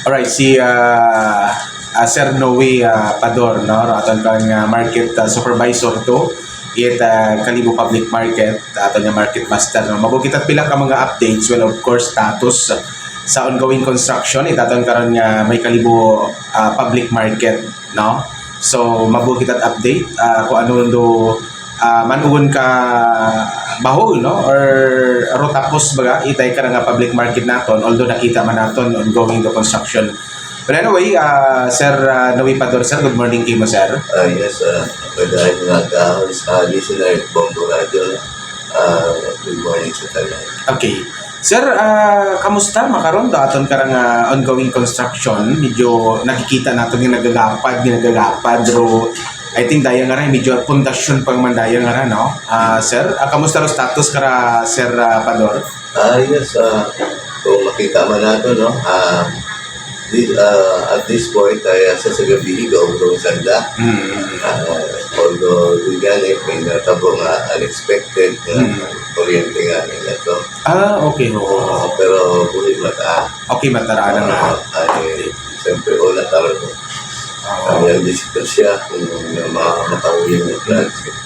Alright, si uh, uh, Sir Noe uh, Pador, no? Aton kang uh, market uh, supervisor to it uh, Kalibo Public Market, aton nga market master. No? Mabukit pila ka mga updates, well of course status sa ongoing construction, itaton karon nga may Kalibo uh, Public Market, no? So mabukit at update uh, kung ano do uh, manuon ka bahol no? Or rotapos baga itay ka nga public market naton although nakita man naton ongoing the construction. But anyway uh, sir uh, Noe Pador sir good morning kay mo sir. Ah, yes, uh, pagdahil mga kahon sa listener at Bongo Radio, uh, good morning sa tanan. okay. Sir uh, kamusta? Makaron do aton karang uh, ongoing construction? Medyo nakikita naton nga nagagapad nga nagagapad pero I think daya nga rin, medyo pundasyon pang mandaya nga rin, no? Ah, sir, uh, kamusta ro status kara Sir uh, Pador? Ah, yes, uh, kung makita man nato, no, um, this, uh, at this point, ay sa sagabi, gaugong sanda. Mm. Uh, although, di gani, may natabo nga unexpected uh, Hmm. kuryente nga nila to. Ah, okay, oo. Uh, pero, bulit mata, Okay, mataraan na uh, ay, siyempre, wala taro no. Oo. Kaya discuss siya kung uh, ma- makauwi ng project.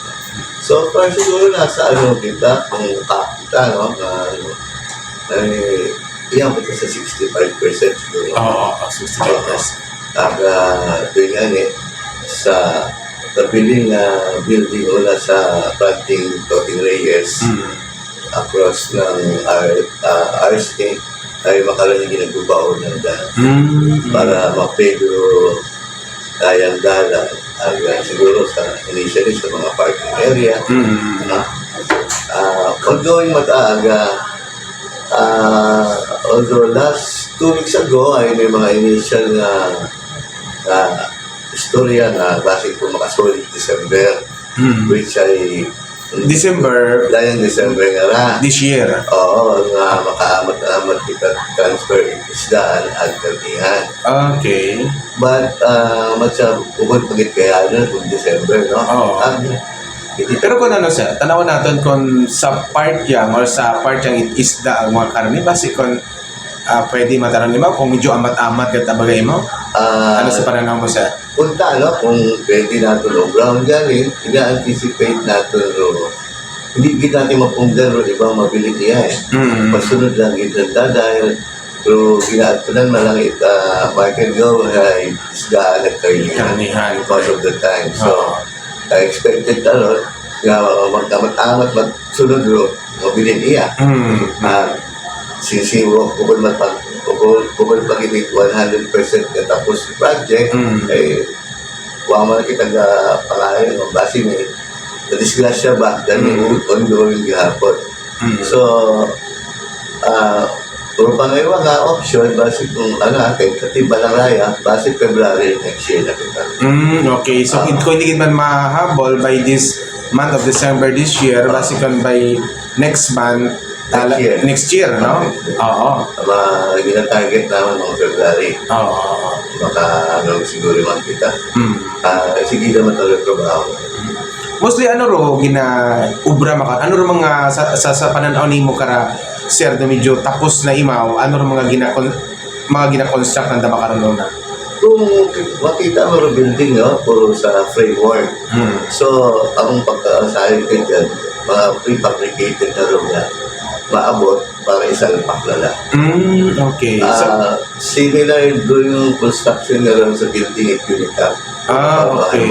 So, para siguro nasa ano kita, kung kakita, no, na ano, ay, iyan kita sa 65% siguro. Oo, oh, 65 plus. Aga, ito nga eh, sa tapiling na building una sa planting coating layers Mm. across ng R, uh, RSA ay makaroon yung ginagbabaon ng daan Mm. para mapedro kayang dala ang uh, siguro sa initially sa mga parking area Mm. na uh, ongoing mataaga uh, although last two weeks ago ay may mga initial na na istorya na base kung makasolid December Mm. which ay December dahil December nga ra this year. oo nga makaamat-amat kita transfer isdaan at karnihan Okay. But, uh, matsa, bukod pagit kaya nun, kung December, no? Oo. Ang, hindi, Pero kung ano sir, tanawan natin kung sa part yang or sa part yang isda ang mga karne, basi kung ah, pwede mataran mo kung medyo amat-amat kat abagay mo. ah, ano sa pananaw mo sir? Punta, no? Kung pwede natin o brown galing, ina-anticipate natin ro. Hindi gid natin mapunggan ro, ibang mabili niya eh. Mm. Pasunod lang ita dahil pero ginatunan na lang ita market go ay isdaan at Karnihan. because of the time. So, Oo. I expected ano, nga magkamat-amat magsunod ro, mabili niya. Mm. uh, sisiwo kung man pag kung kung pag-ibig 100% na tapos yung project Mm. eh wa man kita ga pangalan ng base may na disgrasya ba dahil may Mm. ongoing gihapon Mm. so ah puro pa ngayon nga option base kung ano atin katiba ng raya base February next year na kita Mm, okay. So, Ah. kung hindi man mahabol by this month of December this year, basi kung by next month, Next year. next year, no? Oo. mga gina-target naman mga February Oo. baka ano siguro man kita Mm. ah sige naman talaga trabaho Mostly ano ro gina ubra maka ano ro mga sa sa, sa pananaw nimo kara sir na medyo tapos na imaw ano ro mga gina mga gina construct ng makaroon na. Kung makita mo yung building, no, puro sa framework. Hmm. So, ang pagkakasahin ko dyan, mga prefabricated na room na maabot para isang paklala. Mm, okay. So, Ah, similar doon yung construction na rin sa building at Unicap. ah, okay.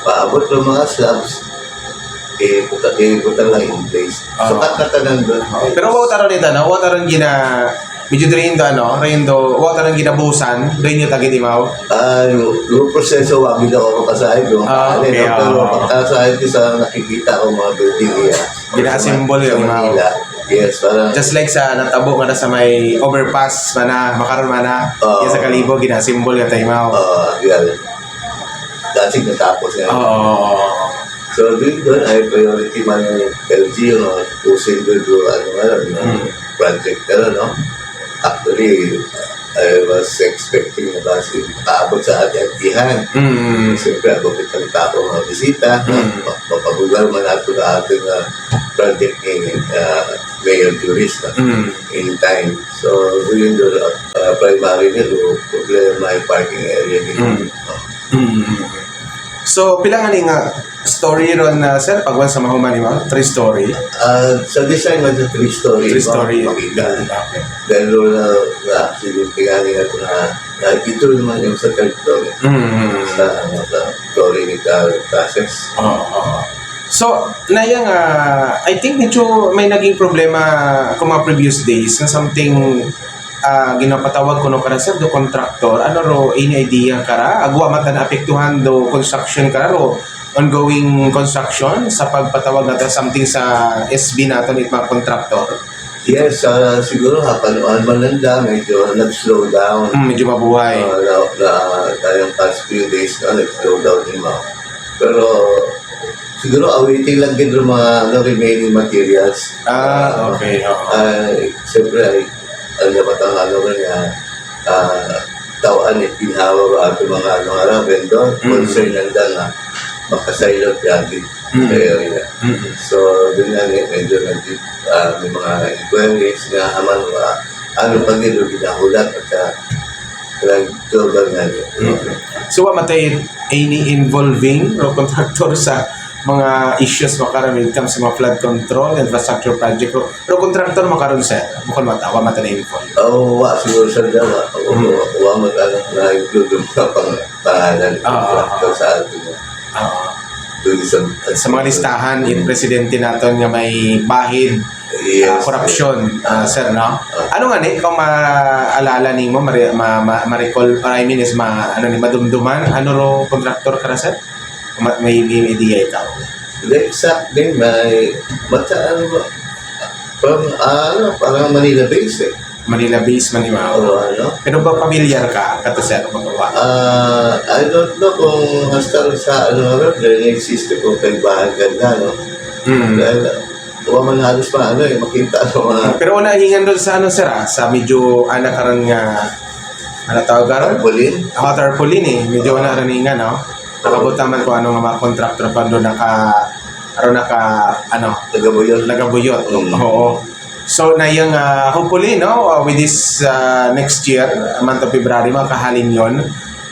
Maabot ng mga slabs, eh, puta, eh, puta lang in place. So, Ah. katatanan doon. Pero wa taron nita na, wa taron gina medyo diri indo ano, reindo, wa taron ginabusan, diri niyo tagit imaw. Ah, yung, yung proseso, wag din ako kasahin yung Ah, okay, no? Pero ah. pagkasahin ko sa nakikita ko mga building niya. Sa yung mga- Manila. Yes, parang Just like sa natabo nga na sa may overpass mana, makaron mana, Oo. yan sa Kalibo gina-symbol ya imaw. uh, yan. Dati natapos nga. Oo. So, doon doon ay priority man yung LG, no? Pusin doon doon, ano nga, no? Mm. project na, no? Actually, I was expecting na ba si makaabot sa ating atihan. Mm. Siyempre, abot itong tapo mga bisita. Mm. Mapabugal man nato na ating uh, project ni uh, mayor tourist no? Mm. in time. So, yun doon, uh, primary nilo, problema yung parking area nilo. Mm. Mm. So, pila nga nga story ron na sir pagwan sa mahuman ni? Three story. Uh, sa design mo three story. Three story. Makita. Okay. Doon na, na accident kaya nga na, na ito naman yung sa third eh. Mm. Sa, ano, sa story ni Carl Cases. Oo. oo. So, nayang ah, I think medyo may naging problema kung mga previous days na something ah ginapatawag ko no kara sir do contractor. Ano ro any idea kara agwa mata na apektuhan do construction kara ro? Ongoing construction sa pagpatawag nato something sa SB nato ni mga contractor? Yes, uh, siguro hapanuan man lang da, medyo nag-slow down. mm, medyo mabuhay. Uh, na, na, tayong past few days na nag-slow down din mo. Pero siguro awaiting lang din yung mga ano, remaining materials. ah okay oo Ay, siyempre, ay, ang dapat ang ano rin niya, ah, tawaan eh, pinhawa ba ato mga ano nga lang, vendor, Mm. concern lang dyan na makasailot yan din Mm. sa area. Mm. So, doon na eh, medyo nag ah, may mga inquiries nga haman mga ano pa nilo ginahulat at uh, nag-global nga niya. So, wa matay any involving no contractor sa mga issues makaroon when it comes sa mga flood control, infrastructure project. Pero, pero contractor makaroon sa bukod mata, wa mata na involved. Oo, wa, siguro sa dala. Oo, Mm. wa, mag-ano, na-include yung mga pang pangalan Ah, ah, contractor sa atin. Oo. Sa, sa mga listahan, yung presidente naton nga may bahid, Yes. ah, korupsyon, ah, sir, no? Ano nga ni, kung maalala ni mo, ma, ma, ma, ma-recall, or I mean is, ma, ano ni, madumduman, ano ro contractor ka na, sir? Kung ma- may, may idea ikaw. The exact name ay mata ano ba? From ah, ano, parang Manila base eh. Manila base, Manila. O ano? Pero ba familiar ka, kato sir, magawa? Ah, I don't know kung hasta sa ano ano, drainage system kung kay bahan ganda, no? Mm. Dahil, wala man halos pa ano eh, makita ang mga Pero una hingan doon sa ano sir ah, sa medyo anak karon nga ano tawag karon? tarpaulin. Ako tarpaulin eh, medyo una ron hingan no. Nakabutan man ko ano nga mga contractor pa doon naka aron naka ano Tagabuyon. nagabuyot. Mm. Oo. So na yung ah, hopefully no uh, with this ah, next year month of February makahalin yon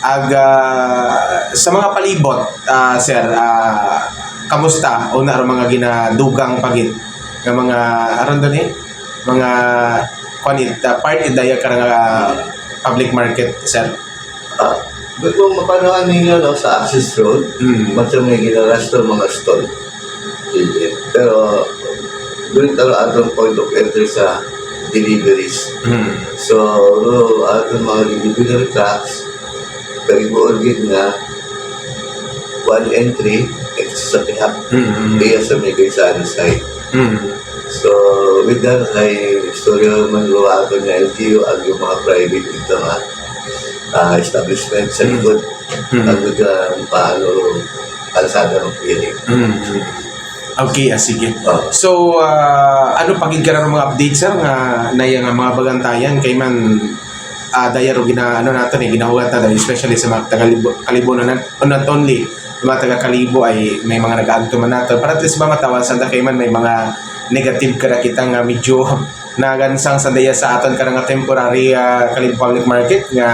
ag ah, sa mga palibot ah, sir ah, kamusta una ro mga ginadugang pagit nga mga aron doon eh mga kwanit uh, part idaya karang ah, public market sir Ah, but kung mapanoan ninyo no, sa access road, mm. Macho may ginaras to mga stall. Sige. Pero, doon talo atong point of entry sa deliveries. Mm. So, atong mga delivery trucks, pag-ibuod nga, one entry, next sa pihak, Mm. kaya sa may sa other side. Mm. So, with that, ay istorya man luwa ato nga LTO ang yung mga private ito nga ah, establishment sa likod. Mm. Ang uh, paano kalsada ng piling. Mm. Okay, ah, sige. Oh. So, ah, ano pagid ka ng mga updates sir nga naya nga mga bagantayan kay man ah daya ro gina ano nato ni ginahugat na especially sa mga taga Libo- kalibo na not only yung mga taga kalibo ay may mga nag-aagto man nato para at least ba matawan sa kay man may mga negative kada kita nga medyo nagansang sa daya sa aton kada nga temporary ah, kalibo public market nga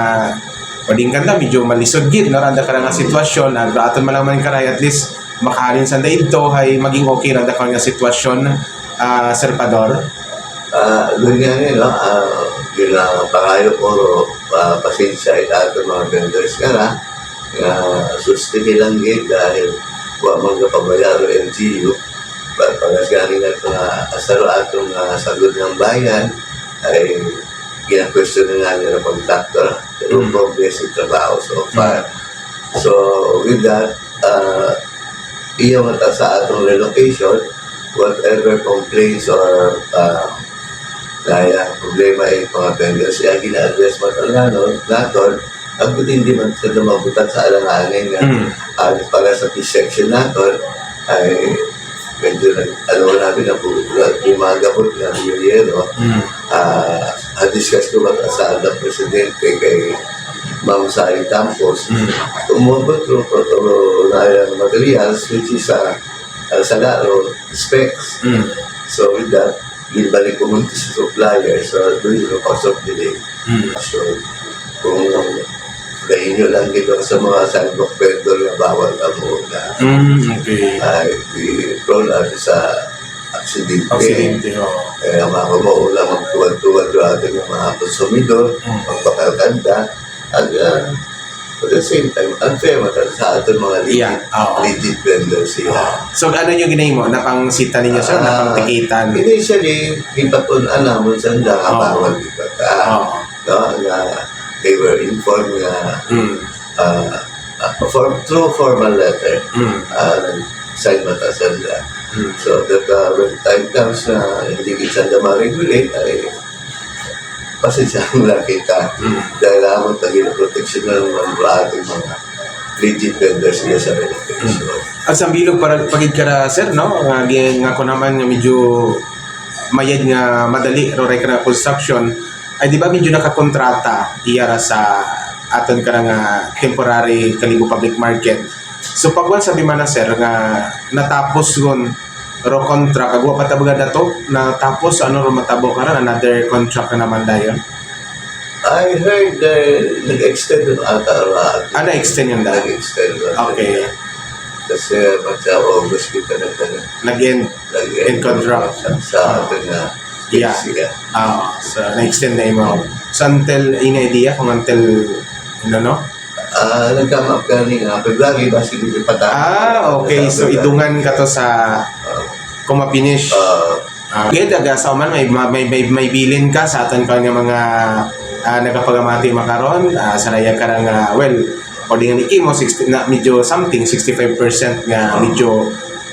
Pwedeng kanta, medyo malisod gid, no? Randa ka nga sitwasyon, na aton man lang man karay, at least makahalin sa daito, ay maging okay randa ka nga sitwasyon, ah Sir Pador. Ah, doon nga nga, no? Ah, yun ang pangayo ko, uh, pasensya ay ato mga vendors nga na, nga sustini lang gid dahil wa ka pabayaro LGU. Na ito nga asaro atong uh, sagod ng bayan ay gina-question na nga nila contractor pero Mm. progress yung trabaho so far. So with that, uh, iya mata sa atong relocation, whatever complaints or uh, kaya problema ay mga vendors siya gina-address mo talaga naton ang buti hindi man sila mabutan sa alanganin nga Mm. at para sa peace section naton ay medyo nag ano namin na po yung mga gabot na biyero Mm. uh, discuss ko ba sa ang presidente kay Ma'am Sari Campos Mm. umabot ko protocol na yung materials which is uh, uh, sa laro specs Mm. So with that, ibalik ko muna sa supplier. So, doon yung cost of delay. Mm. So, kung gayin nyo lang dito sa mga sidewalk vendor na bawal ka muna, Mm, okay. ay i-prone natin sa aksidente. Aksidente, oo. Kaya mga maula magtuwad-tuwad yung ating mga konsumidor, Mm. magpapaganda, at uh, at the same time, unfair mata sa ating mga legit, Yeah, oo. legit vendors sila. So, ano yung ginay mo? Napangsita ninyo sir? Ah, Napangtikitan? Initially, ipatunan namon sa handa Oo. bawal dito ka. Oo. No, na they were informed na Mm. uh, uh, for, through formal letter, Mm. uh, sign mata sa handa. Mm. So that uh, when time comes na hindi kita na ma-regulate, ay pasensyahan lang kita. Mm. Dahil amon tagin na protection ng mga ating mga legit vendors niya sa relocation. At sa bilog para pagid ka na, sir, no? Nga, nga ko naman medyo mayad nga madali ro rek na construction ay di ba medyo nakakontrata iyara sa aton ka nga temporary Kalibo Public Market. So pagwan sabi man na sir nga natapos gon ro contract agwa patabaga na to natapos ano ro matabo karon another contract na naman dayon. I heard uh, nag-extend yung ata ra. Ano extend yun dahil? Nag-extend. Okay. Kasi matsa August kita na Nag-end. nag-end contract. sa, sa ating uh, Yeah. siya. Ah, so na-extend na mo. So until any idea kung until ano no? Ah, nagkama ka ni nga sige pata. Ah, okay. So idungan ka to sa kung mapinish. Ah, Uh, okay, daga sa man may, may, may, may bilin ka sa aton ka nga mga uh, nagapagamati makaron uh, sa raya ka nga well according ni Kimo 60 na medyo something 65% nga medyo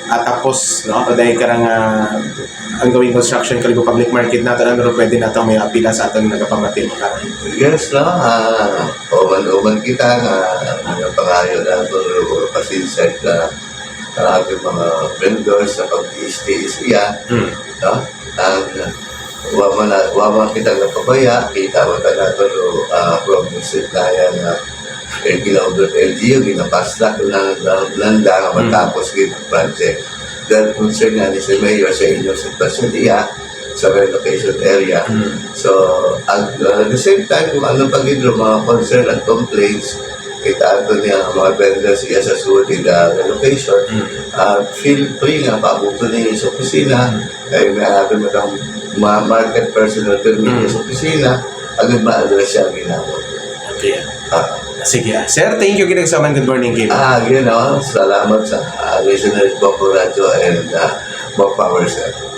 at tapos no dahil ka nga ang gawing construction kalibo public market nato ano pwede nato may apila sa aton nagapamati makaron yes, no? Ah, oman-oman kita nga nga pangayo na ito pasensya ka ang ating mga vendors sa pag-stay siya. mm. no? Ang wama na wama kita nga pabaya, kita ta nato no uh, from the supplier nga eh, ginaudot LGU, ginapasla ko na ng landa nga matapos mm. project. Dahil concern nga ni si Mayor sa inyong sitwasyon iya sa relocation area. Mm. So, at, uh, at the same time, kung ano pag mga concern at complaints, kita ato niya ang mga vendors iya sa suwati na relocation, Mm. uh, feel free nga pabuto ninyo sa opisina kaya may ato mo ng mga market mm. ninyo Mm. sa opisina agad ma-address siya ang ginamot. okay Ah, sige ah. sir thank you kinagsaman good morning Kim ah, yun o. Salamat sa uh, listeners Boko Radio and uh, more power sir.